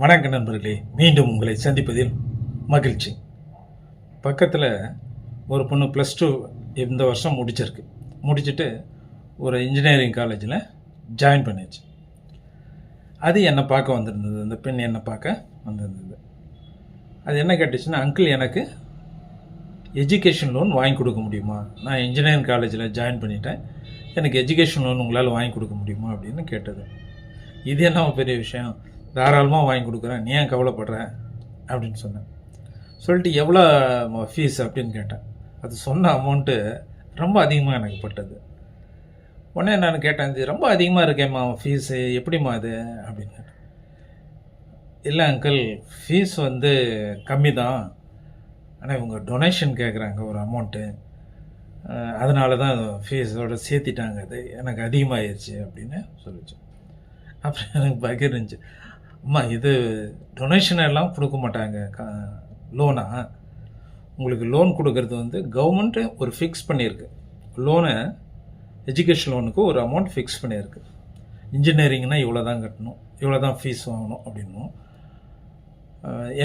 வணக்க நண்பர்களே மீண்டும் உங்களை சந்திப்பதில் மகிழ்ச்சி. பக்கத்தில் ஒரு பொண்ணு ப்ளஸ் டூ இந்த வருஷம் முடிச்சிருக்கு. முடிச்சுட்டு ஒரு இன்ஜினியரிங் காலேஜில் ஜாயின் பண்ணிடுச்சு அது என்னை பார்க்க வந்திருந்தது? அந்த பெண் என்னை பார்க்க வந்திருந்தது? அது என்ன கேட்டுச்சுன்னா அங்கிள் எனக்கு எஜுகேஷன் லோன் வாங்கி கொடுக்க முடியுமா? நான் இன்ஜினியரிங் காலேஜில் ஜாயின் பண்ணிட்டேன். எனக்கு எஜுகேஷன் லோன் உங்களால் வாங்கி கொடுக்க முடியுமா? அப்படின்னு கேட்டது. இது என்ன பெரிய விஷயம். தாராளமாக வாங்கி கொடுக்குறேன். நீ ஏன் கவலைப்படுற? அப்படின்னு சொன்னேன். சொல்லிட்டு எவ்வளோ ஃபீஸ் அப்படின்னு கேட்டேன். அது சொன்ன அமௌண்ட்டு ரொம்ப அதிகமாக எனக்கு பட்டது. உடனே நான் கேட்டேன் இது ரொம்ப அதிகமாக இருக்கேம்மா ஃபீஸு எப்படிம்மா அது அப்படின்னு கேட்டேன். இல்லை அங்கிள் ஃபீஸ் வந்து கம்மி தான். ஆனால் இவங்க டொனேஷன் கேட்குறாங்க ஒரு அமௌண்ட்டு அதனால தான் ஃபீஸோடு சேர்த்திட்டாங்க அது. எனக்கு அதிகமாகிடுச்சு அப்படின்னு சொல்லிச்சு. அப்புறம் எனக்கு பகிர்ந்துச்சு. அம்மா இது டொனேஷன் எல்லாம் கொடுக்க மாட்டாங்க. லோனா உங்களுக்கு லோன் கொடுக்கறது வந்து கவர்மெண்ட்டு ஒரு ஃபிக்ஸ் பண்ணியிருக்கு. லோனை எஜுகேஷன் லோனுக்கு ஒரு அமௌண்ட் ஃபிக்ஸ் பண்ணியிருக்கு. இன்ஜினியரிங்னால் இவ்வளோ தான் கட்டணும் இவ்வளோ தான் ஃபீஸ் வாங்கணும் அப்படின்னும்.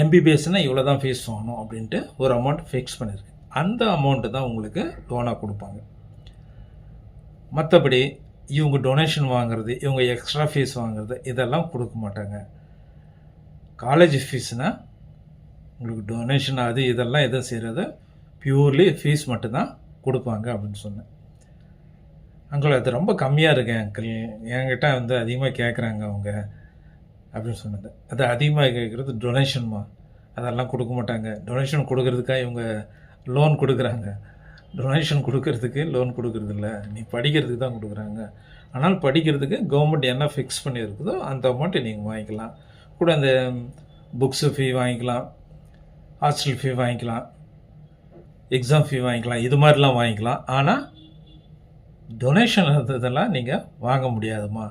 எம்பிபிஎஸ்னால் இவ்வளோ தான் ஃபீஸ் வாங்கணும் அப்படின்ட்டு ஒரு அமௌண்ட் ஃபிக்ஸ் பண்ணியிருக்கு. அந்த அமௌண்ட்டு தான் உங்களுக்கு லோனாக கொடுப்பாங்க. மற்றபடி இவங்க டொனேஷன் வாங்குறது இவங்க எக்ஸ்ட்ரா ஃபீஸ் வாங்குறது இதெல்லாம் கொடுக்க மாட்டாங்க. காலேஜ் ஃபீஸ்னால் உங்களுக்கு டொனேஷன் அது இதெல்லாம் எதுவும் செய்கிறது பியூர்லி ஃபீஸ் மட்டும்தான் கொடுப்பாங்க அப்படின்னு சொன்னேன். அங்கிள் அது ரொம்ப கம்மியாக இருக்கேன் அங்கிள் என்கிட்ட வந்து அதிகமாக கேட்குறாங்க அவங்க அப்படின்னு சொன்னது. அது அதிகமாக கேட்குறது டொனேஷன்மா அதெல்லாம் கொடுக்க மாட்டாங்க. டொனேஷன் கொடுக்கறதுக்காக இவங்க லோன் கொடுக்குறாங்க. டொனேஷன் கொடுக்கறதுக்கு லோன் கொடுக்கறது இல்லை நீ படிக்கிறதுக்கு தான் கொடுக்குறாங்க. ஆனால் படிக்கிறதுக்கு கவர்மெண்ட் என்ன ஃபிக்ஸ் பண்ணியிருக்குதோ அந்த அமௌண்ட்டை நீங்கள் வாங்கிக்கலாம். கூட அந்த புக்ஸு ஃபீ வாங்கிக்கலாம் ஹாஸ்டல் ஃபீ வாங்கிக்கலாம் எக்ஸாம் ஃபீ வாங்கிக்கலாம் இது மாதிரிலாம் வாங்கிக்கலாம். ஆனால் டொனேஷன் இதெல்லாம் நீங்கள் வாங்க முடியாதுமா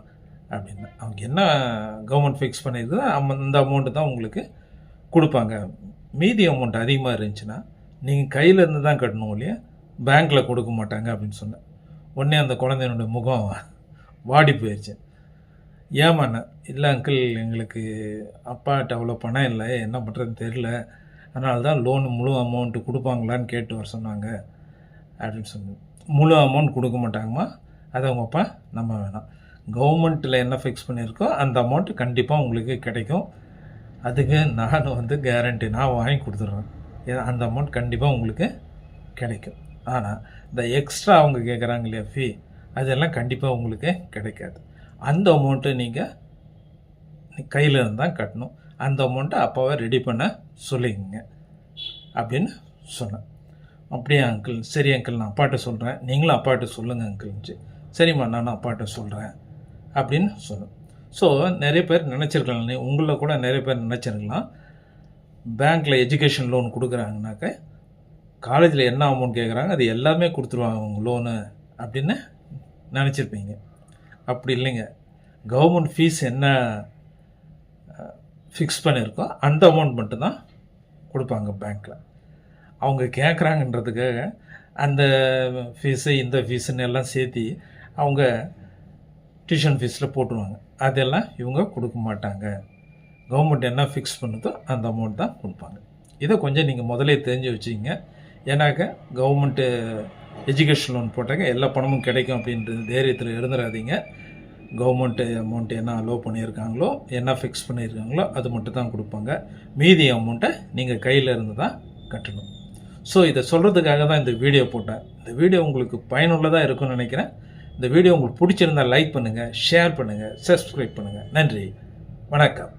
அப்படின்னு அவங்க என்ன கவர்மெண்ட் ஃபிக்ஸ் பண்ணியிருக்குதோ அந்த அமௌண்ட்டு தான் உங்களுக்கு கொடுப்பாங்க. மீதி அமௌண்ட் அதிகமாக இருந்துச்சுன்னா நீங்கள் கையிலேருந்து தான் கட்டணும் இல்லையா? பேங்க்கில் கொடுக்க மாட்டாங்க அப்படின்னு சொன்னேன். உடனே அந்த குழந்தையினுடைய முகம் வாடி போயிடுச்சு ஏமாண்ணேன் இல்லை அங்கிள் எங்களுக்கு அப்பா அவ்வளோ பணம் இல்லை என்ன பண்ணுறதுன்னு தெரில அதனால தான் லோன் முழு அமௌண்ட்டு கொடுப்பாங்களான்னு கேட்டு வர சொன்னாங்க அப்படின்னு சொன்னேன். முழு அமௌண்ட் கொடுக்க மாட்டாங்கம்மா. அதை அவங்க அப்பா நம்ம வேணாம். கவர்மெண்ட்டில் என்ன ஃபிக்ஸ் பண்ணியிருக்கோ அந்த அமௌண்ட்டு கண்டிப்பாக உங்களுக்கு கிடைக்கும். அதுக்கு நான் வந்து கேரண்டி நான் வாங்கி கொடுத்துட்றேன். அந்த அமௌண்ட் கண்டிப்பாக உங்களுக்கு கிடைக்கும். ஆனால் இந்த எக்ஸ்ட்ரா அவங்க கேட்குறாங்க இல்லையா ஃபீ அதெல்லாம் கண்டிப்பாக உங்களுக்கு கிடைக்காது. அந்த அமௌண்ட்டு நீங்கள் கையில் இருந்தால் கட்டணும். அந்த அமௌண்ட்டை அப்போவே ரெடி பண்ண சொல்லிக்கங்க. அப்படின்னு சொன்னேன். அப்படியே அங்கிள் சரி அங்கிள் நான் அப்பாட்ட சொல்கிறேன் நீங்களும் அப்பாட்ட சொல்லுங்கள் அங்கிள்ச்சு சரிம்மா நான் அப்பாட்ட சொல்கிறேன் அப்படின்னு சொன்னேன். ஸோ நிறைய பேர் நினச்சிருக்கலாம். நீ உங்களில் கூட நிறைய பேர் நினச்சிருக்கலாம். பேங்க்கில் எஜுகேஷன் லோன் கொடுக்குறாங்கனாக்க காலேஜில் என்ன அமௌண்ட் கேட்குறாங்க அது எல்லாமே கொடுத்துருவாங்க அவங்க லோனு அப்படின்னு நினச்சிருப்பீங்க. அப்படி இல்லைங்க. கவர்மெண்ட் ஃபீஸ் என்ன ஃபிக்ஸ் பண்ணியிருக்கோ அந்த அமௌண்ட் மட்டும்தான் கொடுப்பாங்க பேங்க்கில் அவங்க கேட்குறாங்கன்றதுக்காக அந்த ஃபீஸு இந்த ஃபீஸுன்னு எல்லாம் சேர்த்தி அவங்க டியூஷன் ஃபீஸில் போட்டுருவாங்க. அதெல்லாம் இவங்க கொடுக்க மாட்டாங்க. கவர்மெண்ட் என்ன ஃபிக்ஸ் பண்ணுதோ அந்த அமௌண்ட் தான் கொடுப்பாங்க. இதை கொஞ்சம் நீங்கள் முதலே தெரிஞ்சு வச்சுக்கிங்க. ஏன்னாக்க கவர்மெண்ட்டு எஜுகேஷன் லோன் போட்டாங்க. எல்லா பணமும் கிடைக்கும் அப்படின்றது தைரியத்தில் இருந்துடாதீங்க கவர்மெண்ட்டு அமௌண்ட் என்ன அலோவ் பண்ணியிருக்காங்களோ என்ன ஃபிக்ஸ் பண்ணியிருக்காங்களோ அது மட்டும் தான் கொடுப்பாங்க. மீதி அமௌண்ட்டை நீங்கள் கையில் இருந்து தான் கட்டணும். ஸோ இதை சொல்கிறதுக்காக தான் இந்த வீடியோ போட்டேன். இந்த வீடியோ உங்களுக்கு பயனுள்ளதாக இருக்கும்னு நினைக்கிறேன். இந்த வீடியோ உங்களுக்கு பிடிச்சிருந்தால் லைக் பண்ணுங்கள் ஷேர் பண்ணுங்கள் சப்ஸ்கிரைப் பண்ணுங்கள் நன்றி. வணக்கம்.